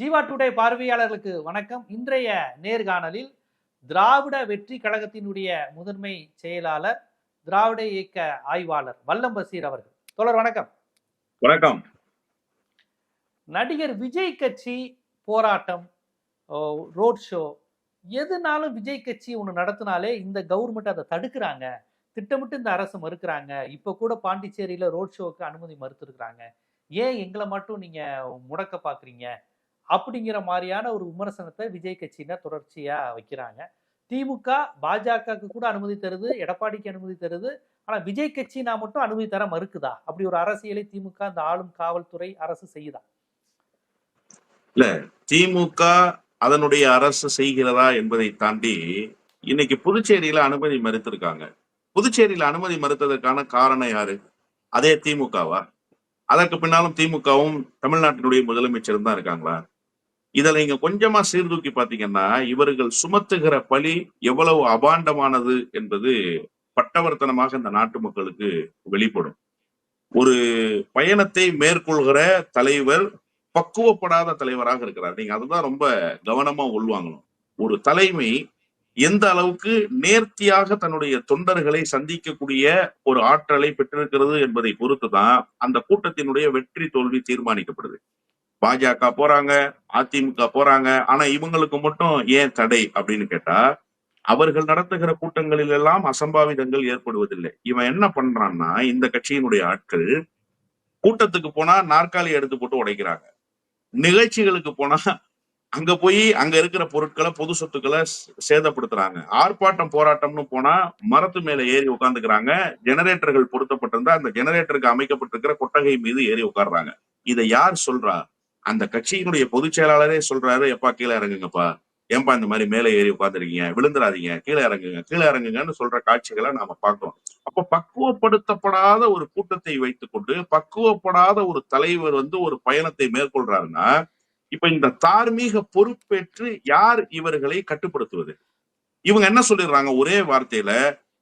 Jeeva today பார்வையாளர்களுக்கு வணக்கம். இன்றைய நேர்காணலில் திராவிட வெற்றி கழகத்தினுடைய முதன்மை செயலாளர் திராவிட இயக்க ஆய்வாளர் வல்லம் பசீர் அவர்கள். தொடர் வணக்கம். வணக்கம். நடிகர் விஜய் கட்சி போராட்டம் ரோட் ஷோ எதுனாலும் விஜய் கட்சி ஒன்று நடத்தினாலே இந்த கவர்மெண்ட் அதை தடுக்கிறாங்க. திட்டமிட்டு இந்த அரசு மறுக்கிறாங்க. இப்போ கூட பாண்டிச்சேரியில ரோட் ஷோவுக்கு அனுமதி மறுத்துருக்குறாங்க. ஏன் எங்களை மட்டும் நீங்க முடக்க பாக்குறீங்க? அப்படிங்கிற மாதிரியான ஒரு விமர்சனத்தை விஜய் கட்சியினர் தொடர்ச்சியா வைக்கிறாங்க. திமுக பாஜகவுக்கு கூட அனுமதி தருது எடப்பாடிக்கு அனுமதி தருது. ஆனா விஜய் கட்சி நான் மட்டும் அனுமதி தர மறுக்குதா? அப்படி ஒரு அரசியலை திமுக இந்த ஆளும் காவல்துறை அரசு செய்யுதா? திமுக அதனுடைய அரசு செய்கிறதா என்பதை தாண்டி இன்னைக்கு புதுச்சேரியில அனுமதி மறுத்திருக்காங்க. புதுச்சேரியில அனுமதி மறுத்ததற்கான காரணம் யாரு? அதே திமுகவா? அதற்கு பின்னாலும் திமுகவும் தமிழ்நாட்டினுடைய முதலமைச்சரும் தான் இருக்காங்களா? இதுல நீங்க கொஞ்சமா சீர்தூக்கி பாத்தீங்கன்னா இவர்கள் சுமத்துகிற பழி எவ்வளவு அபாண்டமானது என்பது பட்டவர்த்தனமாக இந்த நாட்டு மக்களுக்கு வெளிப்படும். ஒரு பயணத்தை மேற்கொள்கிற தலைவர் பக்குவப்படாத தலைவராக இருக்கிறார். நீங்க அதுதான் ரொம்ப கவனமா உள்வாங்கணும். ஒரு தலைமை எந்த அளவுக்கு நேர்த்தியாக தன்னுடைய தொண்டர்களை சந்திக்கக்கூடிய ஒரு ஆற்றலை பெற்றிருக்கிறது என்பதை பொறுத்துதான் அந்த கூட்டத்தினுடைய வெற்றி தோல்வி தீர்மானிக்கப்படுது. பாஜக போறாங்க அதிமுக போறாங்க. ஆனா இவங்களுக்கு மட்டும் ஏன் தடை அப்படின்னு கேட்டா அவர்கள் நடத்துகிற கூட்டங்களில் எல்லாம் அசம்பாவிதங்கள் ஏற்படுவதில்லை. இவன் என்ன பண்றான்னா இந்த கட்சியினுடைய ஆட்கள் கூட்டத்துக்கு போனா நாற்காலி எடுத்து போட்டு உடைக்கிறாங்க. நிகழ்ச்சிகளுக்கு போனா அங்க போய் அங்க இருக்கிற பொருட்களை பொது சொத்துக்களை சேதப்படுத்துறாங்க. ஆர்ப்பாட்டம் போராட்டம்னு போனா மரத்து மேல ஏறி உட்காந்துக்கிறாங்க ஜெனரேட்டர்கள் பொருத்தப்பட்டிருந்தா அந்த ஜெனரேட்டருக்கு அமைக்கப்பட்டிருக்கிற கொட்டகை மீது ஏறி உட்கார்றாங்க. இதை யார் சொல்றா? அந்த கட்சியினுடைய பொதுச் செயலாளரே சொல்றாரு எப்பா கீழே இறங்குங்கப்பா. ஏன்பா இந்த மாதிரி மேலே ஏறி உட்காந்துருக்கீங்க விழுந்துடாதீங்க. கீழே இறங்குங்க கீழே இறங்குங்கன்னு சொல்ற காட்சிகளை நாம பார்க்கிறோம். அப்ப பக்குவப்படுத்தப்படாத ஒரு கூட்டத்தை வைத்துக்கொண்டு பக்குவப்படாத ஒரு தலைவர் வந்து ஒரு பயணத்தை மேற்கொள்றாருன்னா இப்ப இந்த தார்மீக பொறுப்பேற்று யார் இவர்களை கட்டுப்படுத்துவது? இவங்க என்ன சொல்லிடுறாங்க? ஒரே வார்த்தையில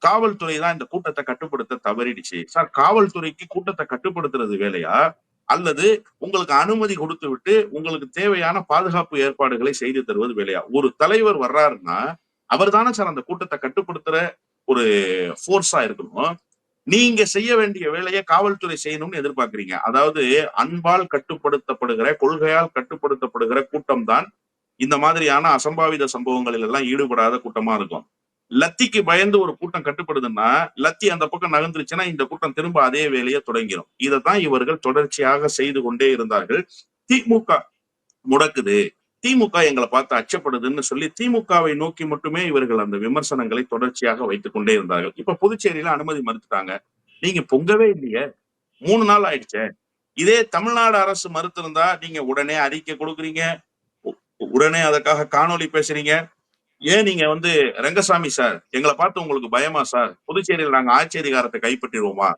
காவல்துறை தான் இந்த கூட்டத்தை கட்டுப்படுத்த தவறிடுச்சு. சார் காவல்துறைக்கு கூட்டத்தை கட்டுப்படுத்துறது வேலையா? அல்லது உங்களுக்கு அனுமதி கொடுத்து விட்டு உங்களுக்கு தேவையான பாதுகாப்பு ஏற்பாடுகளை செய்து தருவது வேலையா? ஒரு தலைவர் வர்றாருன்னா அவர் தானே சார் அந்த கூட்டத்தை கட்டுப்படுத்துற ஒரு ஃபோர்ஸா இருக்கணும். நீங்க செய்ய வேண்டிய வேலையை காவல்துறை செய்யணும்னு எதிர்பார்க்கறீங்க. அதாவது அன்பால் கட்டுப்படுத்தப்படுகிற கொள்கையால் கட்டுப்படுத்தப்படுகிற கூட்டம் தான் இந்த மாதிரியான அசம்பாவித சம்பவங்களில் எல்லாம் ஈடுபடாத கூட்டமா இருக்கும். லத்திக்கு பயந்து ஒரு கூட்டம் கட்டுப்படுதுன்னா லத்தி அந்த பக்கம் நகர்ந்துருச்சுன்னா இந்த கூட்டம் திரும்ப அதே வேலையை தொடங்கிடும் இதைத்தான் இவர்கள் தொடர்ச்சியாக செய்து கொண்டே இருந்தார்கள். திமுக முடக்குது. திமுக எங்களை பார்த்து அச்சப்படுதுன்னு சொல்லி திமுகவை நோக்கி மட்டுமே இவர்கள் அந்த விமர்சனங்களை தொடர்ச்சியாக வைத்துக் கொண்டே இருந்தார்கள். இப்ப புதுச்சேரியில அனுமதி மறுத்துட்டாங்க. நீங்க பொங்கவே இல்லையே. மூணு நாள் ஆயிடுச்சே. இதே தமிழ்நாடு அரசு மறுத்திருந்தா நீங்க உடனே அறிக்கை கொடுக்குறீங்க. உடனே அதற்காக காணொலி பேசுறீங்க. ஏன் நீங்க வந்து ரங்கசாமி சார்? எங்களை பார்த்து உங்களுக்கு பயமா சார்? புதுச்சேரியில் நாங்க ஆட்சி அதிகாரத்தை கைப்பற்றிடுவோமா?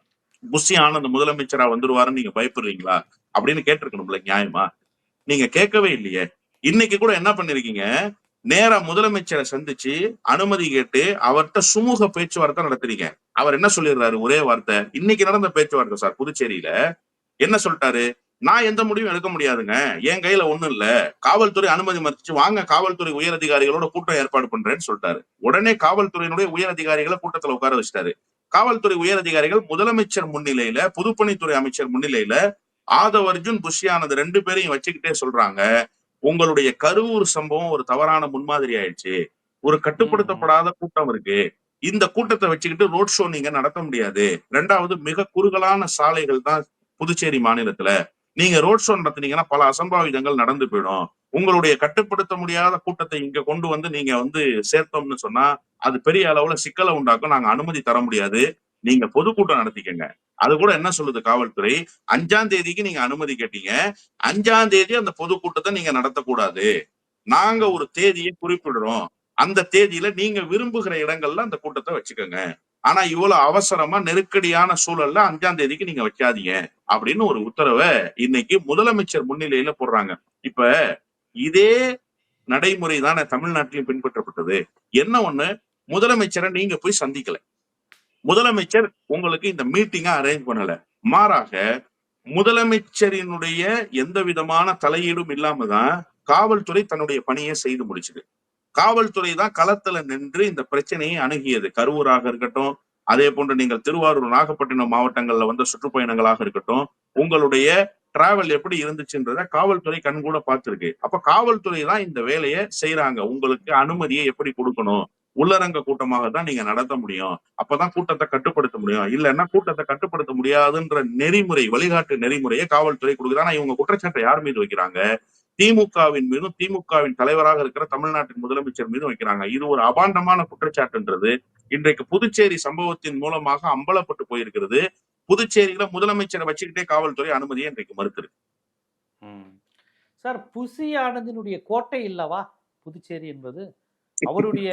புஷி ஆனந்த் முதலமைச்சரா வந்துருவாருன்னு நீங்க பயப்படுறீங்களா? அப்படின்னு கேட்டிருக்கணும்ல நியாயமா? நீங்க கேட்கவே இல்லையே. இன்னைக்கு கூட என்ன பண்ணிருக்கீங்க? நேரா முதலமைச்சரை சந்திச்சு அனுமதி கேட்டு அவர்கிட்ட சுமூக பேச்சுவார்த்தை நடத்துறீங்க. அவர் என்ன சொல்லிடுறாரு? ஒரே வார்த்தை. இன்னைக்கு நடந்த பேச்சுவார்த்தை சார் புதுச்சேரியில. என்ன சொல்லிட்டாரு? நான் எந்த முடிவும் எடுக்க முடியாதுங்க. என் கையில ஒண்ணும் இல்ல. காவல்துறை அனுமதி மறுத்துச்சு. வாங்க காவல்துறை உயர் அதிகாரிகளோட கூட்டம் ஏற்பாடு பண்றேன்னு சொல்லிட்டாரு. உடனே காவல்துறையினுடைய உயர் அதிகாரிகளை கூட்டத்துல உட்கார வச்சிட்டாரு. காவல்துறை உயர் அதிகாரிகள் முதலமைச்சர் முன்னிலையில பொதுப்பணித்துறை அமைச்சர் முன்னிலையில ஆதவ் அர்ஜுன் புஷியானது ரெண்டு பேரையும் வச்சுக்கிட்டே சொல்றாங்க. உங்களுடைய கருவூர் சம்பவம் ஒரு தவறான முன்மாதிரி ஆயிடுச்சு. ஒரு கட்டுப்படுத்தப்படாத கூட்டம் இருக்கு. இந்த கூட்டத்தை வச்சுக்கிட்டு ரோட் ஷோ நீங்க நடத்த முடியாது. ரெண்டாவது மிக குறுகலான சாலைகள் தான் புதுச்சேரி மாநிலத்துல. நீங்க ரோட் ஷோ நடத்துனீங்கன்னா பல அசம்பாவிதங்கள் நடந்து போயிடும். உங்களுடைய கட்டுப்படுத்த முடியாத கூட்டத்தை இங்க கொண்டு வந்து நீங்க வந்து சேர்த்தோம்னு சொன்னா அது பெரிய அளவுல சிக்கலை உண்டாக்கும். நாங்க அனுமதி தர முடியாது. நீங்க பொதுக்கூட்டம் நடத்திக்கங்க. அது கூட என்ன சொல்லுது காவல்துறை? அஞ்சாம் தேதிக்கு நீங்க அனுமதி கேட்டீங்க. அஞ்சாம் தேதி அந்த பொதுக்கூட்டத்தை நீங்க நடத்தக்கூடாது. நாங்க ஒரு தேதியை குறிப்பிடுறோம். அந்த தேதியில நீங்க விரும்புகிற இடங்கள்ல அந்த கூட்டத்தை வச்சுக்கோங்க. ஆனா இவ்வளவு அவசரமா நெருக்கடியான சூழல்ல அஞ்சாம் தேதிக்கு நீங்க வைக்காதீங்க அப்படின்னு ஒரு உத்தரவை இன்னைக்கு முதலமைச்சர் முன்னிலையில போடுறாங்க. இப்ப இதே நடைமுறை தானே தமிழ்நாட்டிலும் பின்பற்றப்பட்டது. என்ன ஒண்ணு? முதலமைச்சரை நீங்க போய் சந்திக்கல. முதலமைச்சர் உங்களுக்கு இந்த மீட்டிங்க அரேஞ்ச் பண்ணல. மாறாக முதலமைச்சரினுடைய எந்த விதமான தலையீடும் இல்லாம தான் காவல்துறை தன்னுடைய பணியை செய்து முடிச்சுது. காவல்துறை தான் களத்துல நின்று இந்த பிரச்சனையை அணுகியது. கரூராக இருக்கட்டும் அதே போன்று நீங்கள் திருவாரூர் நாகப்பட்டினம் மாவட்டங்கள்ல வந்த சுற்றுப்பயணங்களாக இருக்கட்டும் உங்களுடைய டிராவல் எப்படி இருந்துச்சுன்றத காவல்துறை கண்கூட பார்த்திருக்கு. அப்ப காவல்துறை தான் இந்த வேலையை செய்யறாங்க உங்களுக்கு அனுமதியை எப்படி கொடுக்கணும்? உள்ளரங்க கூட்டமாக தான் நீங்க நடத்த முடியும். அப்பதான் கூட்டத்தை கட்டுப்படுத்த முடியும். இல்லைன்னா கூட்டத்தை கட்டுப்படுத்த முடியாதுன்ற நெறிமுறை வழிகாட்டு நெறிமுறையை காவல்துறை கொடுக்குது. ஆனா இவங்க குற்றச்சாட்டை யார் மீது வைக்கிறாங்க? திமுகவின் மீதும் திமுகவின் தலைவராக இருக்கிற தமிழ்நாட்டின் முதலமைச்சர் மீதும் வைக்கிறாங்க. இது ஒரு அபாண்டமான குற்றச்சாட்டுன்றது. இன்றைக்கு புதுச்சேரி சம்பவத்தின் மூலமாக அம்பலப்பட்டு போயிருக்கிறது. புதுச்சேரியில முதலமைச்சரை வச்சுக்கிட்டே காவல்துறை அனுமதியை இன்றைக்கு மறுத்திருக்கு சார் புசி ஆனந்தினுடைய கோட்டை இல்லவா? புதுச்சேரி என்பது. அவருடைய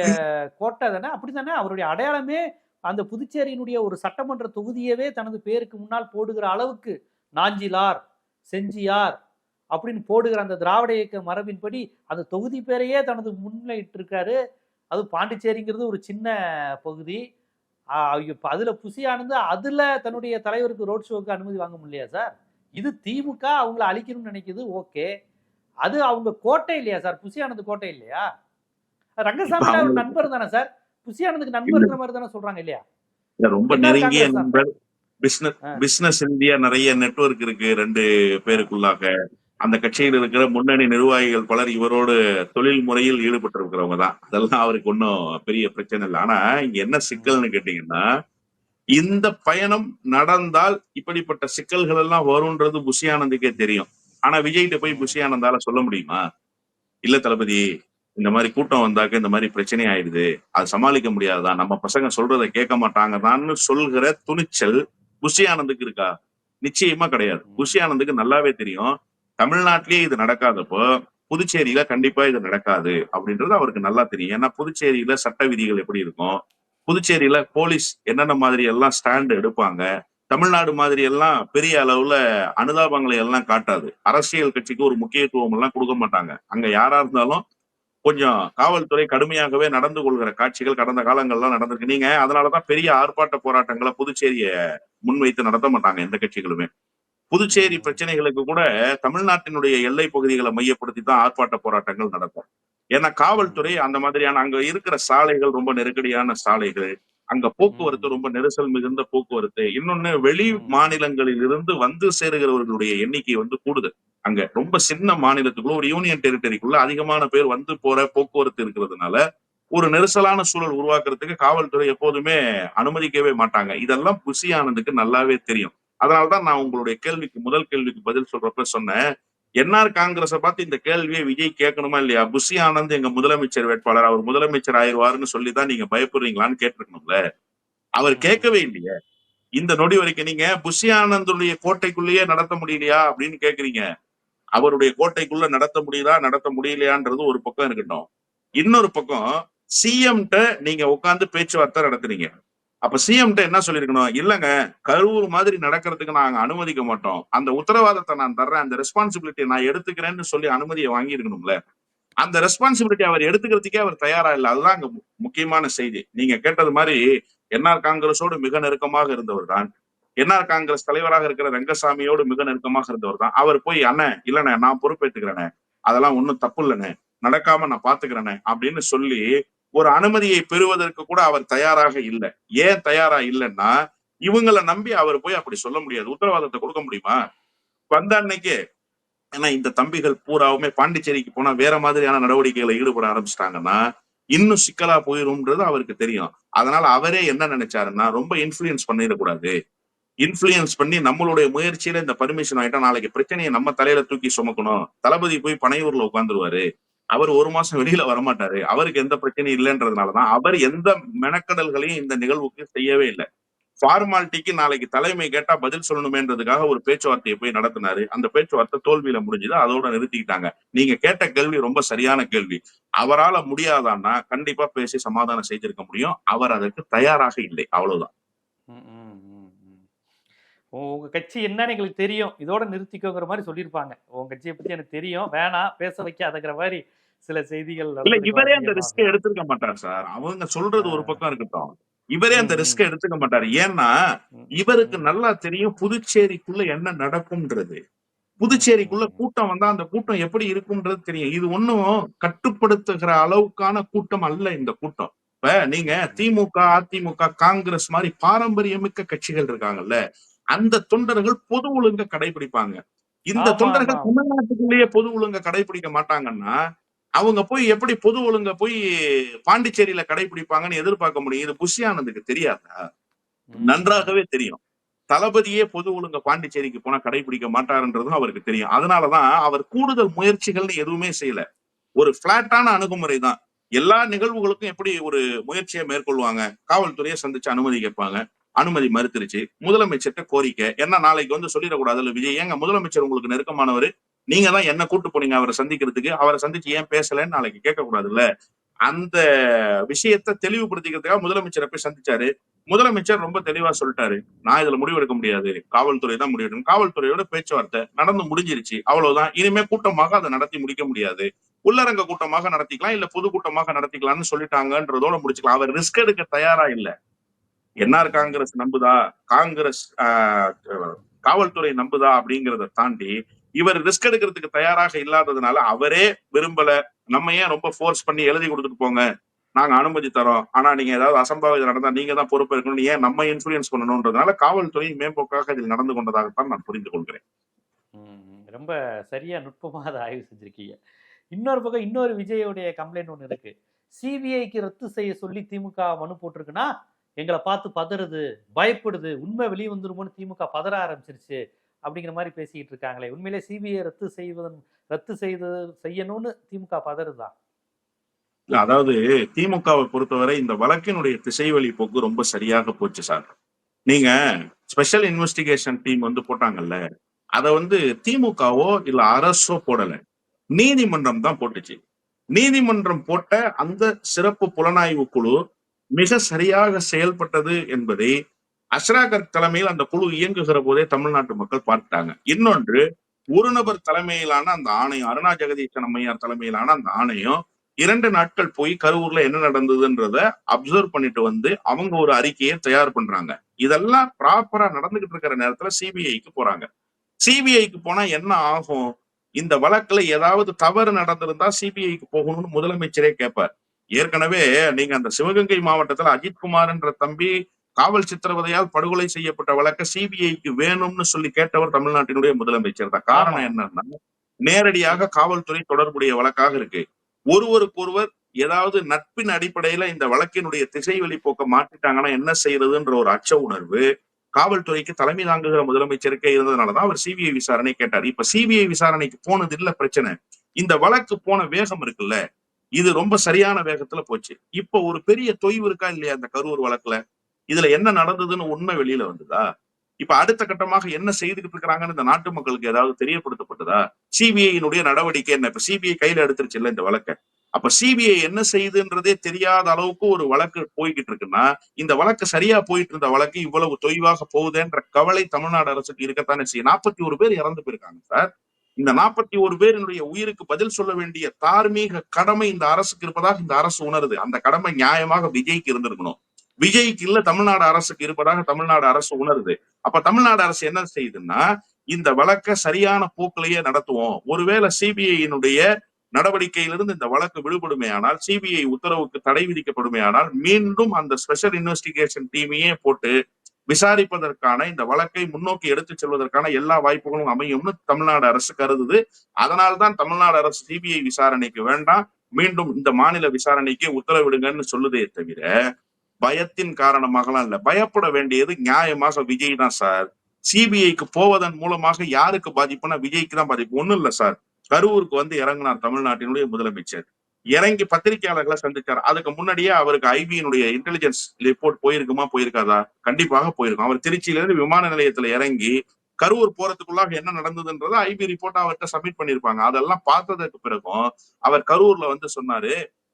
கோட்டை தானே? அப்படித்தானே அவருடைய அடையாளமே அந்த புதுச்சேரியினுடைய ஒரு சட்டமன்ற தொகுதியவே தனது பேருக்கு முன்னால் போடுகிற அளவுக்கு. நாஞ்சிலார் செஞ்சியார் அப்படின்னு போடுகிற அந்த திராவிட இயக்க மரபின்படி அந்த தொகுதி பேரையே தனது முன்னிட்டு இருக்காரு அது பாண்டிச்சேரிங்கிறது ஒரு சின்ன பகுதி. அதுல புசி ஆனந்து அதுல தன்னுடைய தலைவருக்கு ரோட் ஷோக்கு அனுமதி வாங்க முடியலையா சார்? இது திமுக அவங்கள அழிக்கணும்னு நினைக்குது ஓகே. அது அவங்க கோட்டை இல்லையா சார்? புசி ஆனந்த் கோட்டை இல்லையா? ரங்கசாமி ஒரு நண்பர் தானே சார்? புசி ஆனந்துக்கு நண்பர்ங்கிற மாதிரி தானே சொல்றாங்க இல்லையா? இல்ல, ரொம்ப நெருங்கிய? நண்பர். பிசினஸ். பிசினஸ் இந்தியா நிறைய நெட்வொர்க் இருக்கு ரெண்டு பேருக்குள்ளாக. அந்த கட்சியில் இருக்கிற முன்னணி நிர்வாகிகள் பலர் இவரோடு தொழில் முறையில் ஈடுபட்டிருக்கிறவங்க தான். அதெல்லாம் அவருக்கு ஒன்றும் பெரிய பிரச்சனை இல்லை. ஆனா இங்க என்ன சிக்கல்னு கேட்டீங்கன்னா இந்த பயணம் நடந்தால் இப்படிப்பட்ட சிக்கல்கள் எல்லாம் வரும்ன்றது புஷியானந்துக்கே தெரியும். ஆனா விஜய்கிட்ட போய் புஷியானந்தால சொல்ல முடியுமா? இல்ல தளபதி இந்த மாதிரி கூட்டம் வந்தாக்க இந்த மாதிரி பிரச்சனை ஆயிடுது. அது சமாளிக்க முடியாதுதான் நம்ம பசங்க சொல்றதை கேட்க மாட்டாங்கதான்னு சொல்கிற துணிச்சல் புஷியானந்துக்கு இருக்கா? நிச்சயமா கிடையாது. புஷியானந்துக்கு நல்லாவே தெரியும். தமிழ்நாட்டிலேயே இது நடக்காதப்போ புதுச்சேரியில கண்டிப்பா இது நடக்காது அப்படின்றது அவருக்கு நல்லா தெரியும். ஏன்னா புதுச்சேரியில சட்ட விதிகள் எப்படி இருக்கும்? புதுச்சேரியில போலீஸ் என்னென்ன மாதிரி எல்லாம் ஸ்டாண்ட் எடுப்பாங்க? தமிழ்நாடு மாதிரி எல்லாம் பெரிய அளவுல அனுதாபங்களை எல்லாம் காட்டாது. அரசியல் கட்சிக்கு ஒரு முக்கியத்துவம் எல்லாம் கொடுக்க மாட்டாங்க. அங்க யாரா இருந்தாலும் கொஞ்சம் காவல்துறை கடுமையாகவே நடந்து கொள்கிற காட்சிகள் கடந்த காலங்கள்லாம் நடந்திருக்கு. நீங்க அதனாலதான் பெரிய ஆர்ப்பாட்ட போராட்டங்களை புதுச்சேரியை முன்வைத்து நடத்த மாட்டாங்க எந்த கட்சிகளுமே. புதுச்சேரி பிரச்சனைகளுக்கு கூட தமிழ்நாட்டினுடைய எல்லை பகுதிகளை மையப்படுத்தி தான் ஆர்ப்பாட்ட போராட்டங்கள் நடக்கும். ஏன்னா காவல்துறை அந்த மாதிரியான அங்க இருக்கிற சாலைகள் ரொம்ப நெருக்கடியான சாலைகள் அங்க போக்குவரத்து ரொம்ப நெரிசல் மிகுந்த போக்குவரத்து இன்னொன்னு வெளி மாநிலங்களில் இருந்து வந்து சேருகிறவர்களுடைய எண்ணிக்கை வந்து கூடுதல் அங்க ரொம்ப சின்ன மாநிலத்துக்குள்ள ஒரு யூனியன் டெரிட்டரிக்குள்ள அதிகமான பேர் வந்து போற போக்குவரத்து இருக்கிறதுனால ஒரு நெரிசலான சூழல் உருவாக்குறதுக்கு காவல்துறை எப்போதுமே அனுமதிக்கவே மாட்டாங்க. இதெல்லாம் புசி நல்லாவே தெரியும். அதனாலதான் நான் உங்களுடைய கேள்விக்கு முதல் கேள்விக்கு பதில் சொல்றப்ப சொன்னேன். என்ஆர் காங்கிரஸை பார்த்து இந்த கேள்வியை விஜய் கேட்கணுமா இல்லையா? புஷி ஆனந்த் எங்க முதலமைச்சர் வேட்பாளர் அவர் முதலமைச்சர் ஆயிடுவாருன்னு சொல்லிதான் நீங்க பயப்படுறீங்களான்னு கேட்டிருக்கணும்ல. அவர் கேட்கவே இல்லையே. இந்த நொடி வரைக்கும் நீங்க புஷி ஆனந்துடைய கோட்டைக்குள்ளேயே நடத்த முடியலையா அப்படின்னு கேக்குறீங்க அவருடைய கோட்டைக்குள்ள நடத்த முடியுதா நடத்த முடியலையான்றது ஒரு பக்கம் இருக்கட்டும். இன்னொரு பக்கம் சிஎம்ட்ட நீங்க உட்கார்ந்து பேச்சுவார்த்தை நடத்துறீங்க. அப்ப சிஎம்கிட்ட என்ன சொல்லிருக்கணும் இல்லங்க கரூர் மாதிரி நடக்கிறதுக்கு நாங்க அனுமதிக்க மாட்டோம். அந்த உத்தரவாதத்தை நான் தர்றேன் அந்த ரெஸ்பான்சிபிலிட்டியை நான் எடுத்துக்கிறேன்னு சொல்லி அனுமதியை வாங்கியிருக்கணும்ல. அந்த ரெஸ்பான்சிபிலிட்டி அவர் எடுத்துக்கிறதுக்கே அவர் தயாரா இல்லை. அதுதான் அங்க முக்கியமான செய்தி. நீங்க கேட்டது மாதிரி என்ஆர் காங்கிரஸோடு மிக நெருக்கமாக இருந்தவர் தான் என்ஆர் காங்கிரஸ் தலைவராக இருக்கிற ரங்கசாமியோடு மிக நெருக்கமாக இருந்தவர் தான் அவர் போய் அண்ணன் இல்லண்ணே நான் பொறுப்பேற்றுக்கிறேனே அதெல்லாம் ஒண்ணும் தப்பு இல்லைண்ணே. நடக்காம நான் பாத்துக்கிறேனே. அப்படின்னு சொல்லி ஒரு அனுமதியை பெறுவதற்கு கூட அவர் தயாராக இல்லை. ஏன் தயாரா இல்லைன்னா இவங்களை நம்பி அவர் போய் அப்படி சொல்ல முடியாது. உத்தரவாதத்தை கொடுக்க முடியுமா? வந்த அன்னைக்கு ஏன்னா இந்த தம்பிகள் பூராவுமே பாண்டிச்சேரிக்கு போனா வேற மாதிரியான நடவடிக்கைகளை ஈடுபட ஆரம்பிச்சிட்டாங்கன்னா இன்னும் சிக்கலா போயிரும்ன்றது அவருக்கு தெரியும். அதனால அவரே என்ன நினைச்சாருன்னா ரொம்ப இன்ஃபுளுயன்ஸ் பண்ணிடக்கூடாது. இன்ஃபுளுயன்ஸ் பண்ணி நம்மளுடைய முயற்சியில இந்த பர்மிஷன் ஆயிட்டா நாளைக்கு பிரச்சனையை நம்ம தலையில தூக்கி சுமக்கணும். தளபதி போய் பனையூர்ல உட்காந்துருவாரு அவர் ஒரு மாசம் வெளியில வரமாட்டாரு. அவருக்கு எந்த பிரச்சனையும் இல்லைன்றதுனாலதான். அவர் எந்த மெனக்கடல்களையும் இந்த நிகழ்வுக்கு செய்யவே இல்லை. ஃபார்மாலிட்டிக்கு நாளைக்கு தலைமை கேட்டா பதில் சொல்லணுமேன்றதுக்காக ஒரு பேச்சுவார்த்தையை போய் நடத்தினாரு. அந்த பேச்சுவார்த்தை தோல்வியில முடிஞ்சது. அதோட நிறுத்திக்கிட்டாங்க. நீங்க கேட்ட கேள்வி ரொம்ப சரியான கேள்வி. அவரால முடியாதான்னா கண்டிப்பா பேசி சமாதானம் செய்திருக்க முடியும். அவர் அதற்கு தயாராக இல்லை. அவ்வளவுதான். உங்க கட்சி என்னன்னு எங்களுக்கு தெரியும். இதோட நிறுத்திக்கோங்கிற மாதிரி சொல்லியிருப்பாங்க. உங்க கட்சியை பத்தி எனக்கு தெரியும். வேணாம் பேச வைக்காதங்கிற மாதிரி சில செய்திகள் இல்ல இவரே அந்த. ரிஸ்க் எடுத்திருக்க மாட்டார் சார். அவங்க சொல்றது ஒரு பக்கம் இருக்கட்டும். இவரே அந்த ரிஸ்க் எடுத்துக்க மாட்டார். ஏன்னா இவருக்கு. நல்லா தெரியும் புதுச்சேரிக்குள்ள என்ன நடக்கும்ன்றது. புதுச்சேரிக்குள்ள கூட்டம் வந்தா அந்த கூட்டம் எப்படி இருக்கும்ன்றது தெரியும். இது ஒண்ணும் கட்டுப்படுத்துகிற அளவுக்கான கூட்டம் அல்ல இந்த கூட்டம். இப்ப நீங்க திமுக அதிமுக காங்கிரஸ் மாதிரி பாரம்பரியமிக்க கட்சிகள் இருக்காங்கல்ல. அந்த தொண்டர்கள் பொது ஒழுங்க கடைபிடிப்பாங்க. இந்த தொண்டர்கள். தமிழ்நாட்டுக்குள்ளேயே பொது ஒழுங்க கடைபிடிக்க மாட்டாங்கன்னா அவங்க போய் எப்படி பொது ஒழுங்க போய் பாண்டிச்சேரியில கடைபிடிப்பாங்கன்னு எதிர்பார்க்க முடியும்? இது புஷி ஆனந்துக்கு தெரியாதா. நன்றாகவே தெரியும். தளபதியே பொது ஒழுங்க பாண்டிச்சேரிக்கு போனா கடைபிடிக்க மாட்டாருன்றதும் அவருக்கு தெரியும். அதனாலதான் அவர் கூடுதல் முயற்சிகள்னு எதுவுமே செய்யல. ஒரு பிளாட்டான அணுகுமுறை தான். எல்லா நிகழ்வுகளுக்கும் எப்படி ஒரு முயற்சியை மேற்கொள்வாங்க? காவல்துறையை சந்திச்சு அனுமதி கேட்பாங்க. அனுமதி மறுத்துருச்சு. முதலமைச்சர்கிட்ட கோரிக்கை. என்ன நாளைக்கு வந்து சொல்லிடக்கூடாதுல்ல விஜய். ஏங்க முதலமைச்சர் உங்களுக்கு நெருக்கமானவர்? நீங்க தான் என்ன கூட்டு போனீங்க அவரை சந்திக்கிறதுக்கு. அவரை சந்திச்சு ஏன் பேசலன்னு நாளைக்கு கேட்க கூடாதுல்ல அந்த விஷயத்த தெளிவுபடுத்திக்கிறதுக்காக முதலமைச்சரை போய் சந்திச்சாரு. முதலமைச்சர் ரொம்ப தெளிவா சொல்லிட்டாரு. நான் இதுல முடிவெடுக்க முடியாது. காவல்துறை தான் முடிவெடுக்கும் காவல்துறையோட பேச்சுவார்த்தை நடந்து முடிஞ்சிருச்சு. அவ்வளவுதான். இனிமே கூட்டமாக அதை நடத்தி முடிக்க முடியாது. உள்ளரங்க கூட்டமாக நடத்திக்கலாம் இல்ல பொது கூட்டமாக நடத்திக்கலாம்னு சொல்லிட்டாங்கன்றதோட முடிச்சுக்கலாம். அவர் ரிஸ்க் எடுக்க தயாரா இல்ல. என்ஆர் காங்கிரஸ் நம்புதா? காங்கிரஸ் ஆஹ், காவல்துறை நம்புதா அப்படிங்கறத தாண்டி இவர் ரிஸ்க் எடுக்கிறதுக்கு தயாராக இல்லாததுனால அவரே விரும்பல. நம்ம ஏன் ரொம்ப ஃபோர்ஸ் பண்ணி எழுதி கொடுத்துட்டு போங்க? நாங்க அனுமதி தரோம். ஆனா நீங்க ஏதாவது அசம்பாவிதம் நடந்தா நீங்க தான் பொறுப்பு இருக்கணும் ஏன் நம்ம இன்ஃபுளுயன்ஸ் பண்ணணும்ன்றதுனால காவல்துறை மேம்போக்காக இதில் நடந்து கொண்டதாகத்தான் நான் புரிந்து கொள்கிறேன். ரொம்ப சரியா நுட்பமா அதை ஆய்வு செஞ்சிருக்கீங்க. இன்னொரு பக்கம் இன்னொரு விஜயோடைய கம்ப்ளைண்ட் ஒன்று இருக்கு. சிபிஐக்கு ரத்து செய்ய சொல்லி திமுக மனு போட்டிருக்குன்னா எங்களை பார்த்து பதறுது பயப்படுது உண்மை வெளியே வந்துருமோன்னு திமுக பதற ஆரம்பிச்சிருச்சு அப்படிங்கிற மாதிரி பேசிக்கிட்டு இருக்காங்களே. உண்மையிலே சிபிஐ ரத்து செய்வதன் ரத்து செய்து செய்யணும்னு திமுக பதறுதான் இல்ல அதாவது திமுகவை பொறுத்தவரை இந்த வழக்கினுடைய திசைவழி போக்கு ரொம்ப சரியாக போச்சு சார். நீங்க ஸ்பெஷல் இன்வெஸ்டிகேஷன் டீம் வந்து போட்டாங்கல்ல அத வந்து திமுகவோ இல்ல அரசோ போடல. நீதிமன்றம் தான் போட்டுச்சு. நீதிமன்றம் போட்ட அந்த சிறப்பு புலனாய்வு குழு மிக சரியாக செயல்பட்டது என்பதை அஷ்ராகர் தலைமையில் அந்த குழு இயங்குகிற போதே தமிழ்நாட்டு மக்கள் பார்த்துட்டாங்க. இன்னொன்று ஒரு நபர் தலைமையிலான அந்த ஆணையம் அருணா ஜெகதீசன் அம்மையார் தலைமையிலான அந்த ஆணையம் இரண்டு நாட்கள் போய் கரூர்ல என்ன நடந்ததுன்றத அப்சர்வ் பண்ணிட்டு வந்து அவங்க ஒரு அறிக்கையை தயார் பண்றாங்க. இதெல்லாம் ப்ராப்பரா நடந்துகிட்டு இருக்கிற நேரத்துல சிபிஐக்கு போறாங்க. சிபிஐக்கு போனா என்ன ஆகும்? இந்த வழக்குல ஏதாவது தவறு நடந்திருந்தா சிபிஐக்கு போகணும்னு முதலமைச்சரே கேட்பார் ஏற்கனவே நீங்க அந்த சிவகங்கை மாவட்டத்துல அஜித்குமார் என்ற தம்பி காவல் சித்திரவதையால் படுகொலை செய்யப்பட்ட வழக்க சிபிஐக்கு வேணும்னு சொல்லி கேட்டவர் தமிழ்நாட்டினுடைய முதலமைச்சர் தான். காரணம். என்னன்னா நேரடியாக காவல்துறை தொடர்புடைய வழக்காக இருக்கு. ஒருவருக்கொருவர் ஏதாவது நட்பின் அடிப்படையில இந்த வழக்கினுடைய திசை போக்க மாற்றிட்டாங்கன்னா என்ன செய்யறதுன்ற ஒரு அச்ச உணர்வு காவல்துறைக்கு தலைமை தாங்குகிற முதலமைச்சருக்கே இருந்ததுனாலதான் அவர் சிபிஐ விசாரணை கேட்டார். இப்ப சிபிஐ விசாரணைக்கு போனது இல்ல பிரச்சனை. இந்த வழக்கு போன வேகம் இருக்குல்ல. இது ரொம்ப சரியான வேகத்துல போச்சு. இப்ப ஒரு பெரிய தொய்வு இருக்கா இல்லையா அந்த கரூர் வழக்குல? இதுல என்ன நடந்ததுன்னு உண்மை வெளியில வந்ததா? இப்ப அடுத்த கட்டமாக என்ன செய்துகிட்டு இருக்கிறாங்கன்னு இந்த நாட்டு மக்களுக்கு ஏதாவது தெரியப்படுத்தப்பட்டதா? சிபிஐனுடைய நடவடிக்கை என்ன? இப்ப சிபிஐ கையில எடுத்துருச்சு இல்ல இந்த வழக்க. அப்ப சிபிஐ என்ன செய்யுதுன்றதே தெரியாத அளவுக்கு ஒரு வழக்கு போய்கிட்டு இருக்குன்னா இந்த வழக்கு சரியா போயிட்டு இருந்த வழக்கு இவ்வளவு தொய்வாக போகுதுன்ற கவலை தமிழ்நாடு அரசுக்கு இருக்கத்தானே செய்யும். நாற்பத்தி ஒரு பேர் இறந்து போயிருக்காங்க சார். இந்த நாற்பத்தி ஒரு பேரினுடைய உயிருக்கு பதில் சொல்ல வேண்டிய தார்மீக கடமை இந்த அரசுக்கு இருப்பதாக இந்த அரசு உணருது. அந்த கடமை நியாயமாக விஜய்க்கு இருந்திருக்கணும். விஜய்க்கு இல்ல தமிழ்நாடு அரசுக்கு இருப்பதாக தமிழ்நாடு அரசு உணருது. அப்ப தமிழ்நாடு அரசு என்ன செய்யுதுன்னா இந்த வழக்க சரியான போக்கிலேயே நடத்துவோம். ஒருவேளை சிபிஐயினுடைய நடவடிக்கையிலிருந்து இந்த வழக்கு விடுபடுமே ஆனால் சிபிஐ உத்தரவுக்கு தடை விதிக்கப்படுமே ஆனால் மீண்டும் அந்த ஸ்பெஷல் இன்வெஸ்டிகேஷன் டீமையே போட்டு விசாரிப்பதற்கான இந்த வழக்கை முன்னோக்கி எடுத்து செல்வதற்கான எல்லா வாய்ப்புகளும் அமையும்னு தமிழ்நாடு அரசு கருதுது. அதனால்தான் தமிழ்நாடு அரசு சிபிஐ விசாரணைக்கு வேண்டாம். மீண்டும் இந்த மாநில விசாரணைக்கு உத்தரவிடுங்கன்னு சொல்லுதே தவிர பயத்தின் காரணமாகலாம் இல்ல. பயப்பட வேண்டியது நியாயமாக விஜய் தான் சார். சிபிஐக்கு போவதன் மூலமாக யாருக்கு பாதிப்புனா விஜய்க்கு தான் பாதிப்பு. ஒண்ணும் இல்ல சார். கரூருக்கு வந்து இறங்கினார் தமிழ்நாட்டினுடைய முதலமைச்சர். இறங்கி பத்திரிகையாளர்களை சந்திச்சார் அதுக்கு முன்னாடியே அவருக்கு ஐபியினுடைய இன்டெலிஜென்ஸ் ரிப்போர்ட் போயிருக்குமா போயிருக்காதா? கண்டிப்பாக போயிருக்கும். அவர் திருச்சியிலிருந்து விமான நிலையத்துல இறங்கி கரூர் போறதுக்குள்ளாக என்ன நடந்ததுன்றத ஐபி ரிப்போர்ட் அவர்கிட்ட சப்மிட் பண்ணிருப்பாங்க அதெல்லாம் பார்த்ததுக்கு பிறகும் அவர் கரூர்ல வந்து சொன்னாரு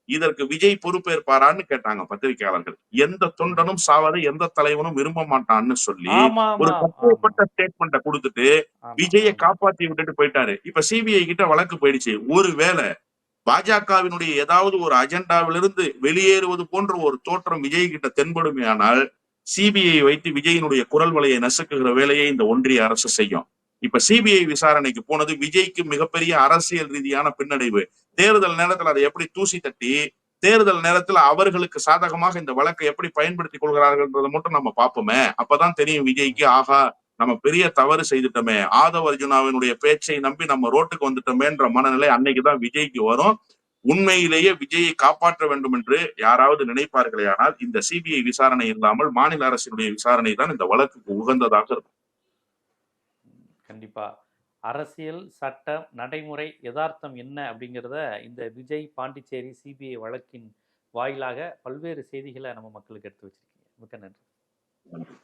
இதற்கு விஜய் பொறுப்பேற்பாரான்னு கேட்டாங்க பத்திரிகையாளர்கள். எந்த தொண்டனும் சாவதை எந்த தலைவனும் விரும்ப மாட்டான்னு சொல்லி ஒரு தப்புப்பட்ட ஸ்டேட்மெண்ட்டை கொடுத்துட்டு விஜயை. காப்பாத்தி விட்டுட்டு போயிட்டாரு. இப்ப சிபிஐ கிட்ட வழக்கு போயிடுச்சு. ஒருவேளை பாஜகவினுடைய ஏதாவது ஒரு அஜெண்டாவிலிருந்து வெளியேறுவது போன்ற ஒரு தோற்றம் விஜய் கிட்ட தென்படுமே ஆனால் சிபிஐ வைத்து விஜயினுடைய குரல் வலையை நசுக்குகிற வேலையை இந்த ஒன்றிய அரசு செய்யும். இப்ப சிபிஐ விசாரணைக்கு போனது விஜய்க்கு மிகப்பெரிய அரசியல் ரீதியான பின்னடைவு. தேர்தல் நேரத்தில் அதை எப்படி தூசி தட்டி தேர்தல் நேரத்தில் அவர்களுக்கு சாதகமாக இந்த வழக்கை எப்படி பயன்படுத்திக் கொள்கிறார்கள்ன்றதை மட்டும் நம்ம பார்ப்போமே. அப்பதான் தெரியும் விஜய்க்கு ஆகா நம்ம பெரிய தவறு செய்துட்டோமே. ஆதவ அர்ஜுனாவினுடைய பேச்சை நம்பி நம்ம ரோட்டுக்கு வந்துட்டோமேன்ற மனநிலை அன்னைக்குதான் விஜய்க்கு வரும். உண்மையிலேயே விஜயை காப்பாற்ற வேண்டும் என்று யாராவது நினைப்பார்களே ஆனால் இந்த சிபிஐ விசாரணை இல்லாமல் மாநில அரசினுடைய விசாரணை தான் இந்த வழக்குக்கு உகந்ததாக இருக்கும். கண்டிப்பா. அரசியல் சட்டம் நடைமுறை யதார்த்தம் என்ன அப்படிங்கிறத இந்த விஜய் பாண்டிச்சேரி சிபிஐ வழக்கின் வாயிலாக பல்வேறு செய்திகளை நம்ம மக்களுக்கு எடுத்து வச்சிருக்கீங்க. மிக்க நன்றி. நன்றி.